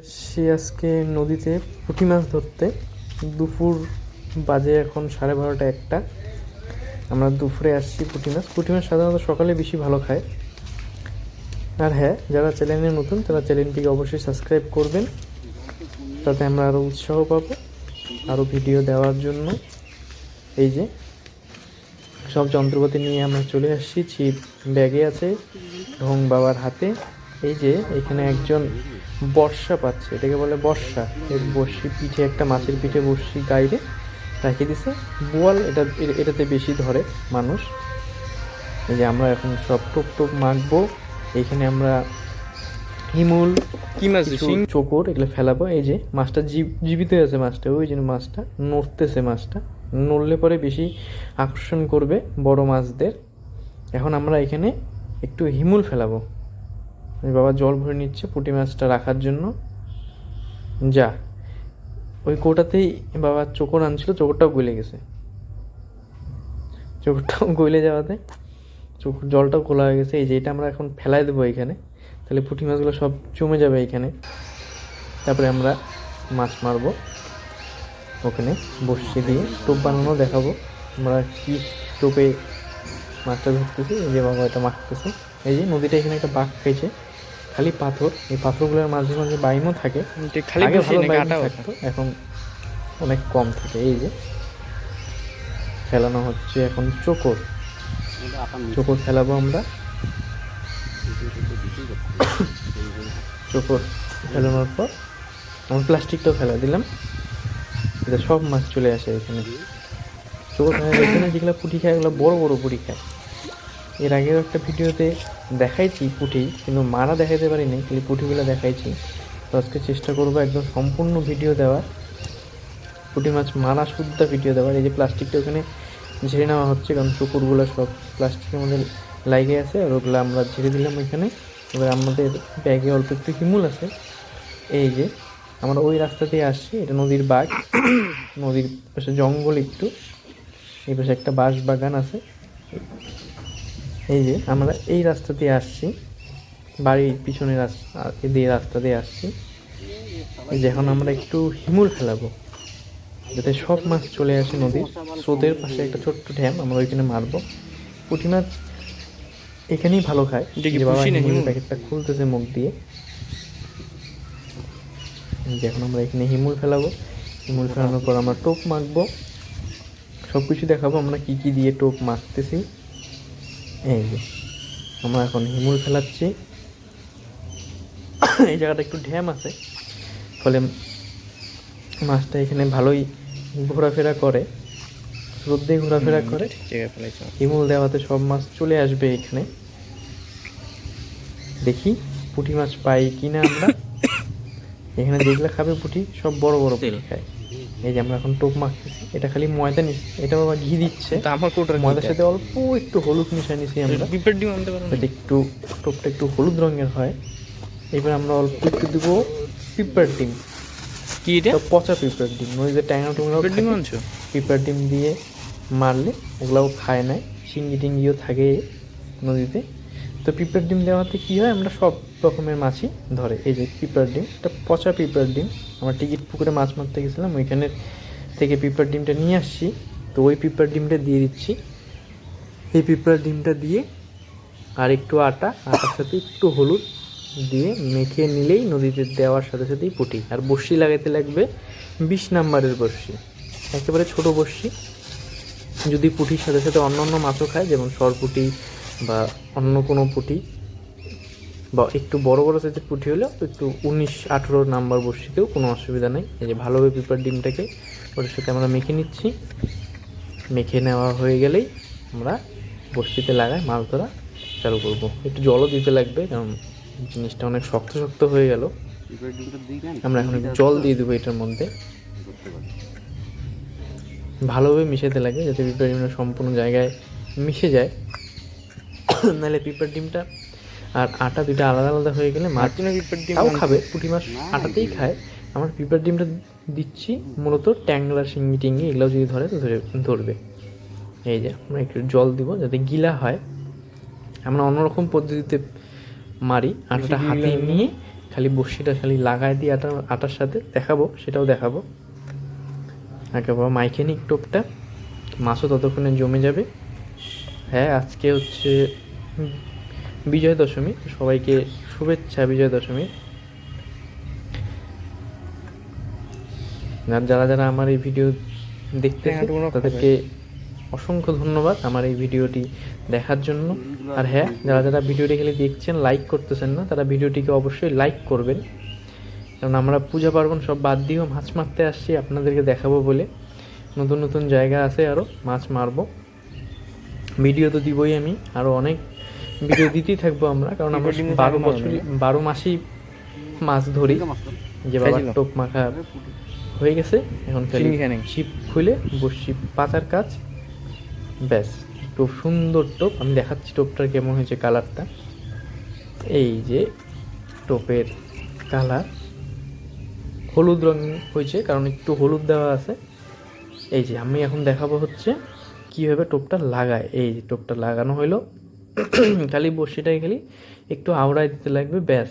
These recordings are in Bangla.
সে আজকে নদীতে পুঁটি মাছ ধরতে দুপুর বাজে এখন সাড়ে বারোটা একটা। আমরা দুপুরে আসছি পুঁটি মাছ। পুঁটি মাছ সাধারণত সকালে বেশি ভালো খায়। আর হ্যাঁ যারা চ্যানেলে নতুন, তারা চ্যানেলটিকে অবশ্যই সাবস্ক্রাইব করবেন। তাতে আমরা আরও উৎসাহ পাবো। আরও ভিডিও দেওয়ার জন্য। এই যে, সব যন্ত্রপাতি নিয়ে আমরা চলে আসছি। ছিপ ব্যাগে আছে, ঢং বাবার হাতে। এই যে, এখানে একজন বর্ষা পাচ্ছে এটাকে বলে বর্ষা। এর বর্ষি পিঠে একটা মাছের পিঠে বর্ষি গাইরে রেখে দিছে। বোয়াল এটা এটাতে বেশি ধরে মানুষ। এই যে আমরা এখন সব টোপ টোপ মাখবো। এইখানে আমরা হিমুল কি মাছ চোকর এগুলো ফেলাবো। এই যে মাছটা জীব- জীবিত আছে মাছটা ওই জন্য মাছটা নড়তেছে মাছটা। নড়লে পরে বেশি আকর্ষণ করবে বড় মাছদের। এখন আমরা এখানে একটু হিমুল ফেলাবো। আমি বাবা জল ভরে নিচ্ছে পুঁটি মাছটা রাখার জন্য। যা। ওই কোটাতেই বাবা চোকর আনছিল, চোকরটাও গলে গেছে। চোকরটাও গলে যাওয়াতে চোখ জলটাও খোলা হয়ে গেছে। এই যে এটা আমরা এখন ফেলাই দেবো এখানে। তাহলে পুঁটি মাছগুলো সব জমে যাবে এখানে। তারপরে আমরা মাছ মারবো। ওখানে বসিয়ে দিয়ে টোপ বানানো দেখাবো। আমরা কি টোপে মাছটা ধরতেছি? এই যে বাবা এটা মাখতেছে এই যে নদীটা এখানে একটা বাঘ খাইছে। খালি পাথর এই পাথরগুলোর মাঝে মাঝে বাইমও থাকে। খালি থাকতো এখন অনেক কম থাকে। এই যে খেলানো হচ্ছে এখন চোকর। চোকর খেলাবো আমরা। চোকর খেলানোর পর আমি প্লাস্টিকটাও ফেলা দিলাম। এটা সব মাছ চলে আসে এখানে। চোকর এখানে যেগুলো পুঁটি খায় ওগুলো বড় বড় পুঁটি খায়। এর আগেও একটা ভিডিওতে দেখাইছি পুঁটি কিন্তু মারা দেখাতে পারিনি, খালি পুঁটিগুলো দেখাইছি। তো আজকে চেষ্টা করব একদম সম্পূর্ণ ভিডিও দেওয়ার। পুঁটি মাছ মারা শুদ্ধ ভিডিও দেওয়ার। এই যে প্লাস্টিকটা ওখানে ঝেড়ে নেওয়া হচ্ছে, কারণ চুকুরগুলো সব প্লাস্টিকের মধ্যে লাগে আছে, আর ওগুলো আমরা ঝেড়ে দিলাম ওইখানে। এবার আমাদের ব্যাগে অল্প একটু হিমুল আছে। এই যে, আমরা ওই রাস্তা দিয়ে আসছি, এটা নদীর বাঘ নদীর পাশে জঙ্গল একটু। এই পাশে একটা বাঁশ বাগান আছে। এই যে আমরা এই রাস্তা দিয়ে আসছি বাড়ির পিছনে রাস্তা দিয়ে রাস্তা দিয়ে আসছি। এই যে এখন আমরা একটু হিমুল ফেলাবো যাতে সব মাছ চলে আসে নদীর স্রোতের পাশে একটা ছোট্ট ড্যাম আমরা ওইখানে মারবো। পুঁটি মাছ এখানেই ভালো খায় যে বাবা হিমুল? প্যাকেটটা খুলতেছে মুখ দিয়ে। এই যে এখন আমরা এখানে হিমুল ফেলাবো। হিমুল ফেলানোর পর আমরা টোপ মাখবো। সব কিছু দেখাবো আমরা কি কি দিয়ে টোপ মাখতেছি। এই যে আমরা এখন হিমুল ফেলাচ্ছি এই জায়গাটা একটু ড্যাম আছে ফলে মাছটা এখানে ভালোই ঘোরাফেরা করে দিয়ে ঘোরাফেরা করে। জায়গায় হিমুল দেওয়াতে সব মাছ চলে আসবে এখানে। দেখি পুঁটি মাছ পাই কিনা আমরা। এখানে যেগুলো খাবে পুঁটি সব বড় বড় পুঁটি খায়। এই যে আমরা এখন টোপ মাখতেছি এটা খালি ময়দা নিচ্ছি এটা বাবা ঘি দিচ্ছে। তা আমার কোটার ময়দার সাথে অল্প একটু হলুদ মিশিয়ে নিছি আমরা। পিপের ডিম আনতে পারো না? যাতে একটু টোপটা একটু হলুদ রঙের হয়। এবার আমরা অল্প একটু দেবো পিঁপড়ার ডিম। কি এটা? তো পচা পিঁপড়ার ডিম নদীতে ট্যাংরা টুংরাও পিপের ডিম। আনছো? পিঁপড়ার ডিম দিয়ে মারলে ওগুলাও খায় না শিঙ্গি টিঙ্গিও থাকে নদীতে। তো পিঁপড়ার ডিম দেওয়াতে কী হয় আমরা সব রকমের মাছই ধরে। এই যে পিঁপড়ার ডিম এটা পচা পিঁপড়ার ডিম। আমরা টিকিট পুকুরে মাছ মারতে গেছিলাম ওইখানের থেকে পিঁপড়ার ডিমটা নিয়ে আসছি। তো ওই পিঁপড়ার ডিমটা দিয়ে দিচ্ছি। এই পিঁপড়ার ডিমটা দিয়ে আর একটু আটা, আটার সাথে একটু হলুদ দিয়ে মেখে নিলেই নদীতে দেওয়ার সাথে সাথেই পুটি। আর বড়শি লাগাতে লাগবে বিশ নাম্বারের বড়শি। একেবারে ছোট বড়শি। যদি পুঁটির সাথে সাথে অন্য অন্য মাছও খায়, যেমন সরপুটি বা অন্য কোনো পুঁটি, বা একটু বড় বড় সাইজের পুঁটি হলেও একটু উনিশ আঠেরো নাম্বার বড়শিতেও কোনো অসুবিধা নেই। এই যে ভালোভাবে পিপার ডিমটাকে ওটার সাথে আমরা মেখে নিচ্ছি। মেখে নেওয়া হয়ে গেলেই আমরা বস্তিতে লাগাই মাছ ধরা চালু করব। একটু জলও দিতে লাগবে কারণ জিনিসটা অনেক শক্ত শক্ত হয়ে গেল। আমরা এখন জল দিয়ে দেবো এটার মধ্যে। ভালোভাবে মিশাতে লাগে যাতে পিঁপড়ার ডিমটা সম্পূর্ণ জায়গায় মিশে যায়। নাহলে পিঁপড়ার ডিমটা আর আটা দুইটা আলাদা আলাদা হয়ে গেলে মাছ পিপের ডিম খাবে পুঁটি মাছ আটাতেই খায়। আমার পিঁপড়ার ডিমটা দিচ্ছি মূলত ট্যাংলা শিঙ্গি টিঙ্গি এগুলো যদি ধরে তো ধরে ধরবে। এই যে আমরা একটু জল দিব যাতে গিলা হয়। আমরা অন্যরকম পদ্ধতিতে মারি আটাটা হাতে নিয়ে খালি বড়শিটা খালি লাগাই দিই আটা আটার সাথে দেখাবো সেটাও দেখাবো। আগে বাবা মাইকে নিক টোপটা মাছও ততক্ষণে জমে যাবে। হ্যাঁ আজকে হচ্ছে বিজয় দশমী সবাইকে শুভেচ্ছা বিজয় দশমীর। আর যারা যারা আমার এই ভিডিও দেখতে তাদেরকে অসংখ্য ধন্যবাদ আমার এই ভিডিওটি দেখার জন্য। আর হ্যাঁ যারা যারা ভিডিওটি খালি দেখছেন লাইক করতেছেন না তারা ভিডিওটিকে অবশ্যই লাইক করবেন। কারণ আমরা পূজা পার্বণ সব বাদ দিয়েও মাছ মারতে আসছি আপনাদেরকে দেখাবো বলে। নতুন নতুন জায়গা আছে আরও মাছ মারবো। ভিডিও তো দিবই আমি আরও অনেক ভিডিও দিতেই থাকব আমরা কারণ আমরা বারো বছরই বারো মাসেই মাছ ধরি। যে বাবা টোপ মাখা হয়ে গেছে। এখন খালি। ছিপ খুলে বসছি। পাতার কাজ। ব্যাস টোপ সুন্দর টোপ। আমি দেখাচ্ছি টোপটার কেমন হয়েছে কালারটা। এই যে টোপের কালার। হলুদ রং হয়েছে কারণ একটু হলুদ দেওয়া আছে। এই যে আমি এখন দেখাবো হচ্ছে কীভাবে টোপটা লাগায়। এই যে টোপটা লাগানো হলো খালি বড়শিটাই খালি একটু আওড়ায় দিতে লাগবে ব্যাস।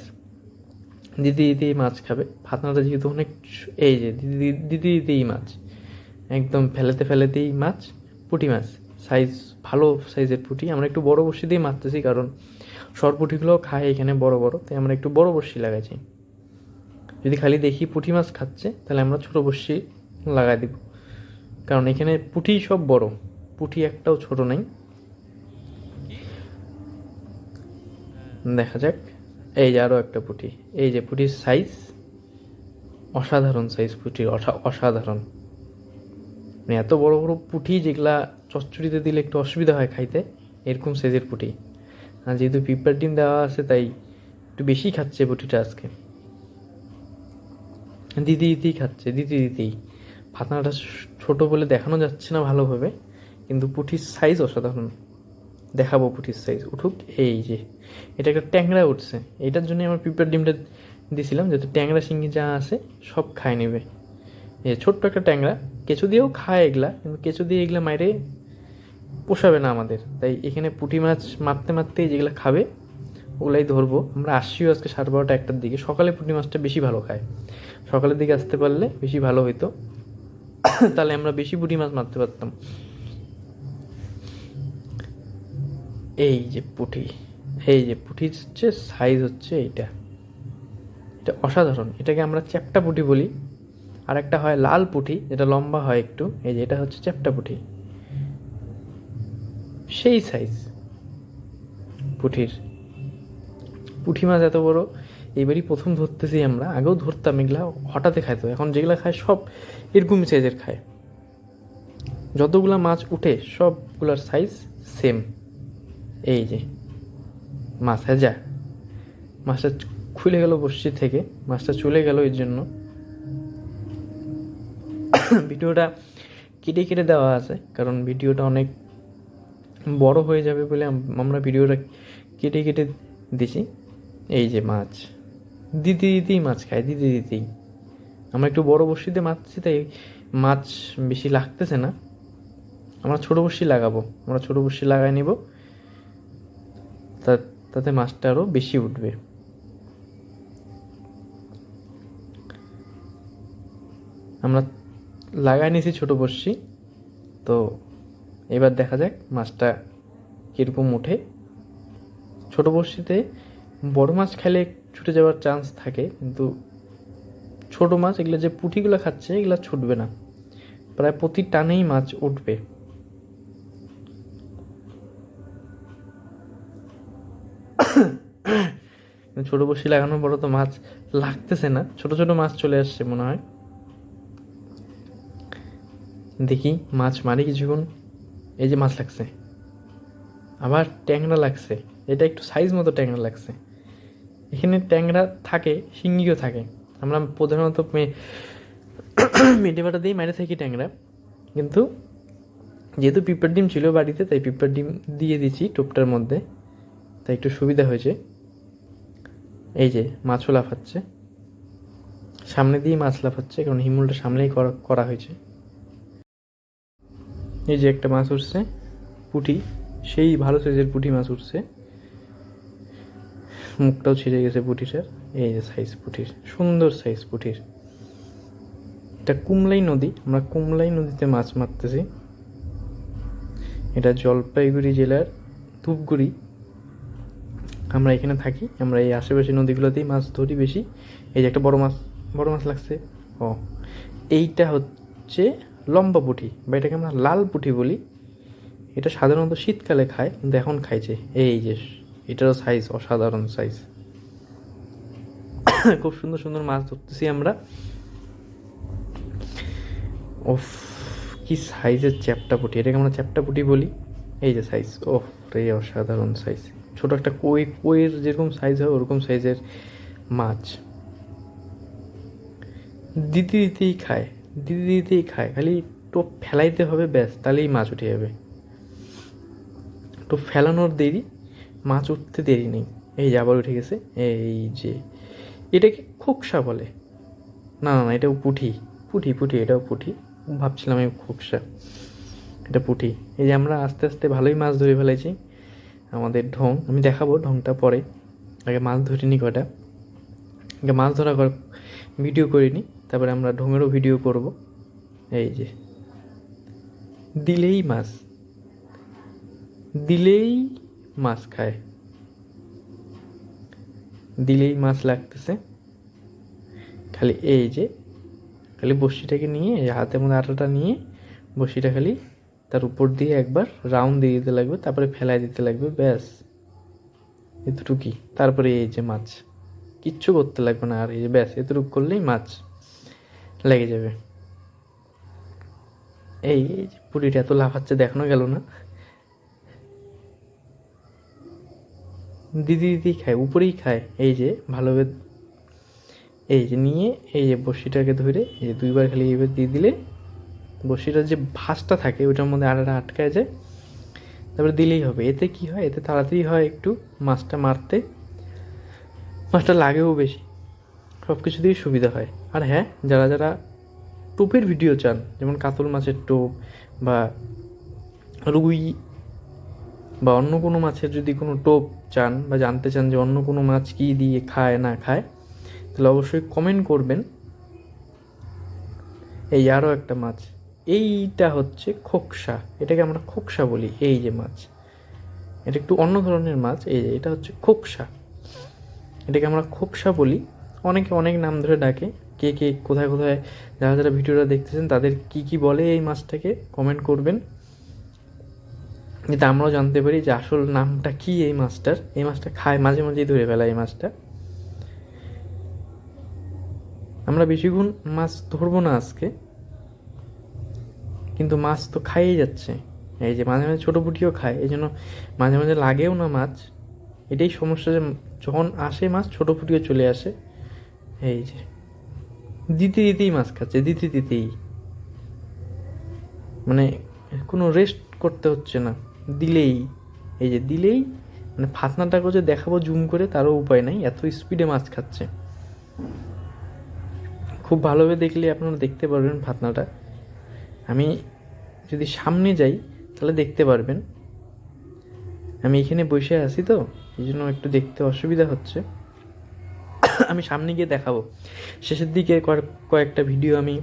দিদি দিতেই মাছ খাবে। ফাতনাটা যেহেতু অনেক এই যে দিদি দিদি দিতেই মাছ। একদম ফেলেতে ফেলেতেই মাছ, পুঁটি মাছ। সাইজ ভালো সাইজের পুঁটি। আমরা একটু বড় বড়শি দিয়ে মারতেছি কারণ সর পুঁটিগুলো খায় এখানে বড় বড়, তাই আমরা একটু বড় বড়শি লাগাইছি যদি খালি দেখি পুঁটি মাছ খাচ্ছে, তাহলে আমরা ছোট বড়শি লাগাই দিব। কারণ এখানে পুঁটি সব বড়। পুঁটি একটাও ছোট নাই। দেখা যাক। এই যে আরও একটা পুঁটি। এই যে পুঁটির সাইজ অসাধারণ সাইজ পুঁটির, অসা- অসাধারণ। মানে এত বড় বড় পুঁটি যেগুলা চচ্চড়িতে দিলে একটু অসুবিধা হয় খাইতে, এরকম সাইজের পুঁটি। আর যেহেতু পিঁপড়ার ডিম দেওয়া আছে, তাই একটু বেশি খাচ্ছে পুঁটিটা আজকে। দিদি দিতেই খাচ্ছে দিতে দিতেই। ফাতনাটা ছোট বলে দেখানো যাচ্ছে না ভালোভাবে, কিন্তু পুঁটির সাইজ অসাধারণ। দেখাবো পুঁটির সাইজ উঠুক, এই যে, এটা একটা ট্যাংরা উঠছে। এটার জন্য আমার পিঁপড়ার ডিমটা দিয়েছিলাম যাতে ট্যাংরা শিঙ্গি যা আছে, সব খায় নেবে। এ ছোট্ট একটা ট্যাংরা, কেঁচু দিয়েও খায় এগুলা, কিন্তু কেঁচু দিয়ে এগুলা মাইরে পোষাবে না আমাদের। তাই এখানে পুঁটি মাছ মারতে মারতে যেগুলো খাবে, ওগুলাই ধরবো। আমরা আসছিও আজকে সাড়ে বারোটা একটার দিকে। সকালে পুঁটি মাছটা বেশি ভালো খায়। সকালের দিকে আসতে পারলে বেশি ভালো হইতো। তাহলে আমরা বেশি পুঁটি মাছ মারতে পারতাম। এই যে পুঁটি এই যে পুঁটির হচ্ছে সাইজ হচ্ছে এইটা। এটা অসাধারণ। এটাকে আমরা চ্যাপটা পুঁটি বলি। আর একটা হয় লাল পুঁটি যেটা লম্বা হয় একটু। এই যে এটা হচ্ছে চ্যাপটা পুঁটি সেই সাইজ পুঁঠির। পুঁটি মাছ এত বড় এবারই প্রথম ধরতেছি আমরা। আগেও ধরতাম এগুলা হঠাৎ খাইতো। এখন যেগুলা খায় সব এরকমই সাইজের খায়। যতগুলা মাছ উঠে, সবগুলার সাইজ সেম এই যে হ্যাঁ যা। মাছটা খুলে গেল বসছি থেকে মাছটা চলে গেল এর জন্য। ভিডিওটা কেটে কেটে দেওয়া আছে, কারণ ভিডিওটা অনেক বড় হয়ে যাবে বলে আমরা ভিডিওটা কেটে কেটে দিছি। এই যে মাছ। দিতে দিতেই মাছ খায়, দিতে দিতেই। আমরা একটু বড় বড়শিতে মারছি, তাই মাছ বেশি লাগতেছে না। আমরা ছোট বড়শি লাগাবো, আমরা ছোট বড়শি লাগাই নিব। তাতে মাছটা আরও বেশি উঠবে। আমরা লাগাই নিয়েছি ছোট বড়শি, তো এবার দেখা যাক মাছটা কীরকম ওঠে ছোট বড়শিতে বড় মাছ খেলে ছুটে যাওয়ার চান্স থাকে, কিন্তু ছোট মাছ এগুলো যে পুঁটিগুলো খাচ্ছে এগুলো ছুটবে না। প্রায় প্রতি টানেই মাছ উঠবে কিন্তু ছোট বড়শি লাগানোর পরে তো মাছ লাগতেছে না। ছোট ছোট মাছ চলে আসছে মনে হয়। দেখি, মাছ মারি কিছুক্ষণ। এই যে মাছ লাগছে। আবার ট্যাংরা লাগছে। এটা একটু সাইজ মতো ট্যাংরা লাগছে। এখানে ট্যাংরা থাকে, শিঙ্গিও থাকে। আমরা প্রধানত মেটে বাটা দিয়েই মারে থাকি ট্যাংরা। কিন্তু যেহেতু পিঁপড়ার ডিম ছিল বাড়িতে, তাই পিঁপড়ার ডিম দিয়ে দিচ্ছি টোপটার মধ্যে। তাই একটু সুবিধা হয়েছে। এই যে মাছও লাফাচ্ছে। সামনে দিয়েই মাছ লাফাচ্ছে, কারণ হিমুলটা সামনেই করা হয়েছে। এই যে একটা মাছ উঠছে, পুঁটি, সেই ভালো সাইজের পুঁটি মাছ উঠছে। মুখটাও ছিঁড়ে গেছে পুঁটিটার। এই যে সাইজ পুঁটির, সুন্দর সাইজ পুঁটির। এটা কুমলাই নদী, আমরা কুমলাই নদীতে মাছ মারতেছি। এটা জলপাইগুড়ি জেলার ধূপগুড়ি আমরা এখানে থাকি, আমরা এই আশেপাশে নদীগুলোতেই মাছ ধরি বেশি। এই যে একটা বড় মাছ বড় মাছ লাগছে। ও, এইটা হচ্ছে লম্বা পুঁটি, বা এটাকে আমরা লাল পুঁটি বলি। এটা সাধারণত শীতকালে খায়, কিন্তু এখন খাইছে। এই যে, এটারও সাইজ অসাধারণ সাইজ খুব সুন্দর সুন্দর মাছ ধরতেছি আমরা। ওফ, কি সাইজের চ্যাপটা পুঁটি? এটাকে আমরা চ্যাপটা পুঁটি বলি। এই যে সাইজ ওফ রে, অসাধারণ সাইজ ছোট একটা কই, কইয়ের যেরকম সাইজ হয়, ওরকম সাইজের মাছ। দিতে দিতেই খায়, দিতে দিতেই খায়। খালি টোপ ফেলাইতে হবে, ব্যাস, তাহলেই মাছ উঠে যাবে। তো ফেলানোর দেরি, মাছ উঠতে দেরি নেই। এই যে আবার উঠে গেছে, এই যে। এটাকে খোকসা বলে। না না এটাও পুঁটি পুঁটি পুঁটি এটাও পুঁটি ভাবছিলাম আমি খোকসা। এটা পুঁটি এই যে আমরা আস্তে আস্তে ভালোই মাছ ধরে ফেলেছি। আমাদের ঢং। আমি দেখাবো ঢংটা পরে। আগে মাছ ধরিনি কটা। আগে মাছ ধরা ভিডিও করিনি। তারপরে আমরা ঢঙেরও ভিডিও করব। এই যে। দিলেই মাছ। দিলেই মাছ খায়। দিলেই মাছ লাগতেছে। খালি এই যে। খালি বড়শিটাকে নিয়ে, হাতের মধ্যে আটাটা নিয়ে বড়শিটা খালি তার উপর দিয়ে একবার রাউন্ড দিয়ে দিতে লাগবে, তারপরে ফেলায় দিতে লাগবে, ব্যাস। এতটুকুই। তারপরে এই যে মাছ। কিচ্ছু করতে লাগবে না আর এই যে ব্যাস, এতটুকু করলেই মাছ লেগে যাবে। এই এই যে পুরীটা এত লাফাচ্ছে, দেখানো গেল না। দিদি দিদি খায়, উপরেই খায়। এই যে ভালোভাবে এই যে নিয়ে, এই যে বড়শিটাকে ধরে এই যে দুইবার খালি এইভাবে দিয়ে দিলে বড়শিটার যে ভাঁজটা থাকে, ওটার মধ্যে আটাটা আটকায় যায়। তারপরে দিলেই হবে। এতে কি হয়? এতে তাড়াতাড়ি হয় একটু মাছটা মারতে। মাছটা লাগেও বেশি। সব কিছু দিয়েই সুবিধা হয়। আর হ্যাঁ যারা যারা টোপের ভিডিও চান, যেমন কাতল মাছের টোপ বা রুই বা অন্য কোনো মাছের যদি কোনো টোপ চান বা জানতে চান যে অন্য কোনো মাছ কী দিয়ে খায়, না খায়, তাহলে অবশ্যই কমেন্ট করবেন। এই আরও একটা মাছ। এইটা হচ্ছে খোকসা। এটাকে আমরা খোকসা বলি, এই যে মাছ। এটা একটু অন্য ধরনের মাছ, এই যে এটা হচ্ছে খোকসা। এটাকে আমরা খোকসা বলি। অনেকে অনেক নাম ধরে ডাকে। কে কে কোথায় কোথায় যারা যারা ভিডিওটা দেখতেছেন, তাদের কি কি বলে এই মাছটাকে কমেন্ট করবেন। যাতে আমরাও জানতে পারি যে আসল নামটা কি এই মাছটার। এই মাছটা খায়, মাঝে মাঝেই ধরে ফেলা এই মাছটা। আমরা বেশিক্ষণ মাছ ধরবো না আজকে। কিন্তু মাছ তো খাইয়ে যাচ্ছে। এই যে মাঝে মাঝে ছোটো পুটিও খায়, এই জন্য মাঝে মাঝে লাগেও না মাছ। এটাই সমস্যা যে যখন আসে মাছ, ছোটো পুটিও চলে আসে। এই যে, দিতে দিতেই মাছ খাচ্ছে, দিতে দিতেই। মানে কোনো রেস্ট করতে হচ্ছে না, দিলেই। এই যে দিলেই মানে ফাতনাটাকে যে দেখাবো জুম করে, তারও উপায় নাই, এত স্পিডে মাছ খাচ্ছে। খুব ভালোভাবে দেখলে আপনারা দেখতে পারবেন ফাতনাটা। আমি যদি সামনে যাই, তাহলে দেখতে পারবেন। আমি এখানে বসে আছি তো, এই জন্য একটু দেখতে অসুবিধা হচ্ছে। আমি সামনে গিয়ে দেখাবো। শেষের দিকে কয়েক- কয়েকটা ভিডিও আমি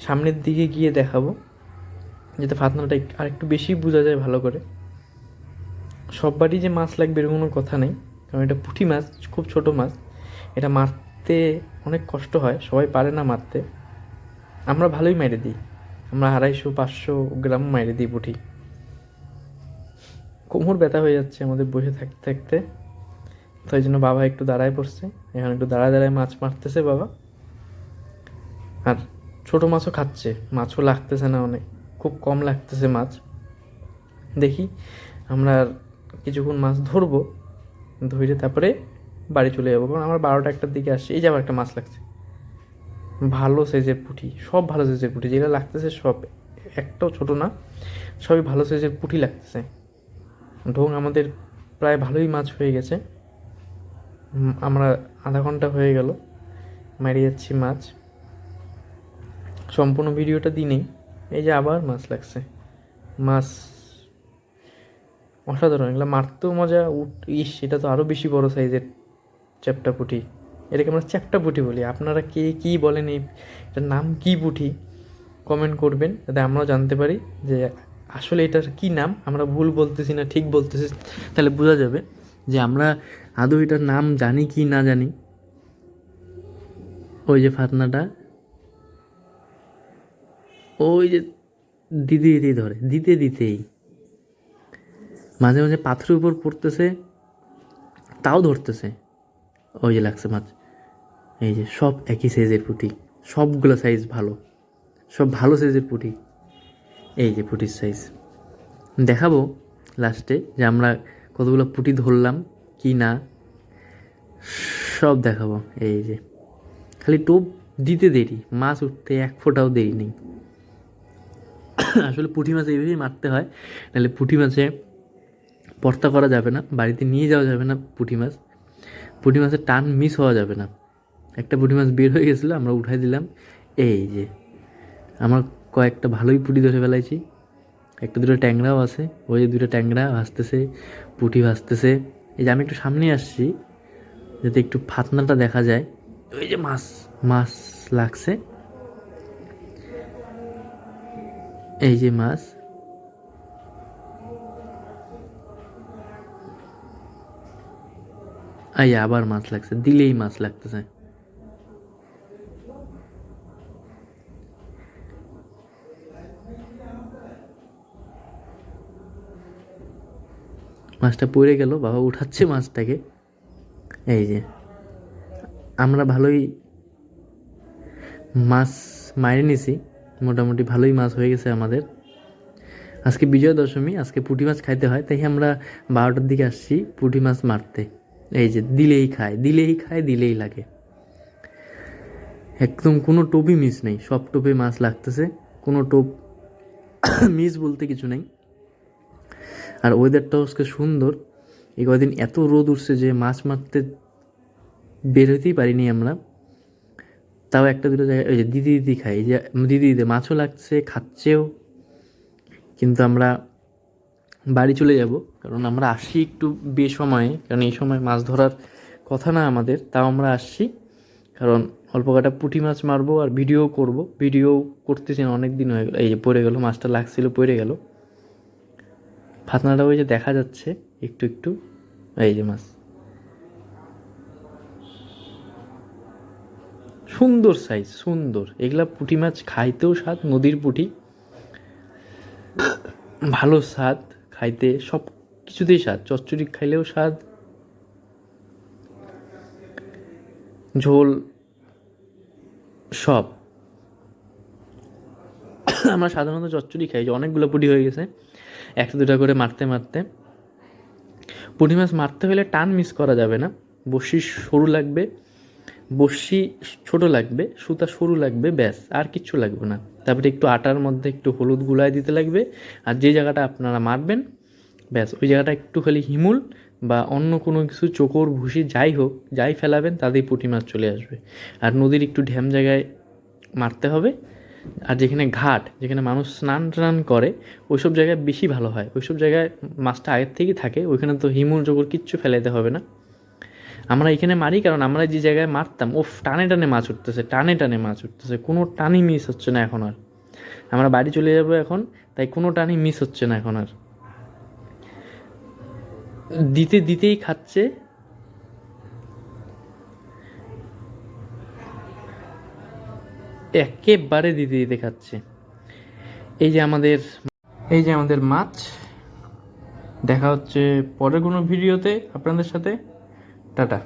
সামনের দিকে গিয়ে দেখাবো, যাতে ফাতনাটা আর একটু বেশি বোঝা যায় ভালো করে। সববারই যে মাছ লাগবে এরকম কোনো কথা নেই, কারণ এটা পুঁটি মাছ, খুব ছোট মাছ। এটা মারতে অনেক কষ্ট হয়, সবাই পারে না মারতে। আমরা ভালোই মেরে দিই। আমরা আড়াইশো, পাঁচশো গ্রাম মাইরে দিই পুঁটি। কোমর ব্যথা হয়ে যাচ্ছে আমাদের বসে থাকতে থাকতে। তো এই জন্য বাবা একটু দাঁড়ায় পড়ছে। এখন একটু দাঁড়ায় দাঁড়ায় মাছ মারতেছে বাবা। আর ছোট মাছও খাচ্ছে, মাছও লাগতেছে না অনেক। খুব কম লাগতেছে মাছ। দেখি আমরা কিছুক্ষণ মাছ ধরবো, ধরে তারপরে বাড়ি চলে যাব। কারণ আমার বারোটা একটার দিকে আসছে। এই যে আবার একটা মাছ লাগছে। ভালো সাইজের পুঁটি, সব ভালো সাইজের পুঁটি যেটা লাগতেছে সব, একটাও ছোট না, সবই ভালো সাইজের পুঁটি লাগতেছে। ঢং আমাদের প্রায় ভালোই মাছ হয়ে গেছে। আমরা আধা ঘণ্টা হয়ে গেল মারিয়ে যাচ্ছি মাছ। সম্পূর্ণ ভিডিওটা দিনেই এই যে আবার মাছ লাগছে। মাছ অসাধারণ, এগুলো মারতেও মজা উঠ ইস, এটা তো আরও বেশি বড় সাইজের চ্যাপ্টা পুঁটি। এটাকে আমরা চ্যাপ্টা পুঁটি বলি। আপনারা কে কী বলেন এই এটার নাম কী পুঁটি কমেন্ট করবেন যাতে আমরাও জানতে পারি যে আসলে এটার কী নাম। আমরা ভুল বলতেছি না, ঠিক বলতেছি, তাহলে বোঝা যাবে যে আমরা আদৌ এটার নাম জানি কি না জানি। ওই যে ফাতনাটা। ওই যে দিতে দিতেই ধরে, দিতে দিতেই। মাঝে মাঝে পাথরের উপর পড়তেছে, তাও ধরতেছে। ওই যে লাগছে মাছ এই যে সব একই সাইজের পুঁটি। সবগুলো সাইজ ভালো। সব ভালো সাইজের পুঁটি। এই যে পুঁটির সাইজ দেখাবো লাস্টে যে আমরা কতগুলো পুঁটি ধরলাম, কি না। সব দেখাবো। এই যে খালি টোপ দিতে দেরি, মাছ উঠতে এক ফোঁটাও দেরি নেই। আসলে পুঁটি মাছ এইভাবেই মারতে হয়, নাহলে পুঁটি মাছে পর্তা করা যাবে না, বাড়িতে নিয়ে যাওয়া যাবে না পুঁটি মাছ। পুঁটি মাছের টান মিস হওয়া যাবে না। একটা পুঁটি মাছ বের হয়ে গেছিল, আমরা উঠাই দিলাম। এই যে, আমার কয়েকটা ভালোই পুঁটি ধরে ফেলাইছি। একটা দুটো ট্যাংরাও আছে, ওই যে দুটো ট্যাংরা ভাসতেছে, পুঁটি ভাসতেছে। এই যে আমি একটু সামনে আসছি, যাতে একটু ফাতনাটা দেখা যায়। ওই যে মাছ মাছ লাগছে। এই যে মাছ। এই আবার মাছ লাগছে, দিলেই মাছ লাগতেছে। মাছটা পড়ে গেল, বাবা উঠাচ্ছে মাছটাকে। এই যে, আমরা ভালোই মাছ মারি নিছি, মোটামুটি ভালোই মাছ হয়ে গেছে আমাদের। আজকে বিজয়া দশমী আজকে পুঁটি মাছ খাইতে হয়, তাই আমরা বারোটার দিকে আসছি পুঁটি মাছ মারতে। এই যে, দিলেই খায় দিলেই খায়, দিলেই লাগে। একদম কোনো টোপই মিস নেই, সব টোপে মাছ লাগতেছে, কোনো টোপ মিস বলতে কিছু নেই। আর ওয়েদারটাও আজকে সুন্দর। এই কদিন এত রোদ উঠছে যে মাছ মারতে বের হতেই পারিনি আমরা। তাও একটা দুটো জায়গায় ওই যে দিদি দিদি খাই যে দিদি দিদি, মাছও লাগছে, খাচ্ছেও। কিন্তু আমরা বাড়ি চলে যাব, কারণ আমরা আসি একটু বেসময়ে, কারণ এই সময় মাছ ধরার কথা না আমাদের, তাও আমরা আসছি। কারণ অল্প কাটা পুঁটি মাছ মারবো আর ভিডিও করব। ভিডিও করতেছি না অনেক দিন হয়ে গেলো, এই যে পড়ে গেল, মাছটা লাগছিল, পড়ে গেল। ফাতনাটা ওই যে দেখা যাচ্ছে, একটু একটু। এই যে মাছ। সুন্দর সাইজ সুন্দর। এগুলা পুঁটি মাছ খাইতেও স্বাদ, নদীর পুঁটি। ভালো স্বাদ, খাইতে সব কিছুতেই স্বাদ, চচ্চড়ি খাইলেও স্বাদ। ঝোল, সব। আমরা সাধারণত চচ্চড়ি খাই যে অনেকগুলো পুঁটি হয়ে গেছে। একটা, দুটা করে মারতে মারতে। পুঁটি মাছ মারতে হলে টান মিস করা যাবে না। বড়শি সরু লাগবে, বড়শি ছোট লাগবে, সুতা সরু লাগবে, ব্যাস, আর কিচ্ছু লাগবে না। তারপরে একটু আটার মধ্যে একটু হলুদ গুলায় দিতে লাগবে, আর যে জায়গাটা আপনারা মারবেন, ব্যাস, ওই জায়গাটা একটু খালি হিমুল বা অন্য কোনো কিছু চোকর, ভুসি যাই হোক, যাই ফেলাবেন, তাতেই পুঁটি মাছ চলে আসবে। আর নদীর একটু ঢ্যাম জায়গায় মারতে হবে আর যেখানে ঘাট, যেখানে মানুষ স্নান টান করে, ওইসব জায়গায় বেশি ভালো হয়। ওইসব জায়গায় মাছটা আগের থেকেই থাকে, ওইখানে তো হিমুল জোকর কিচ্ছু ফেলাইতে হবে না। আমরা এখানে মারি কারণ আমরা যে জায়গায় মারতাম ও টানে টানে মাছ উঠতেছে, টানে টানে মাছ উঠতেছে, কোনো টানই মিস হচ্ছে না এখন আর। আমরা বাড়ি চলে যাব এখন, তাই কোনো টানই মিস হচ্ছে না এখন আর। দিতে দিতেই খাচ্ছে একেবারে দিতে দিতে খাচ্ছে। এই যে আমাদের, এই যে আমাদের মাছ, দেখা হচ্ছে পরের কোনো ভিডিওতে আপনাদের সাথে। টাটা।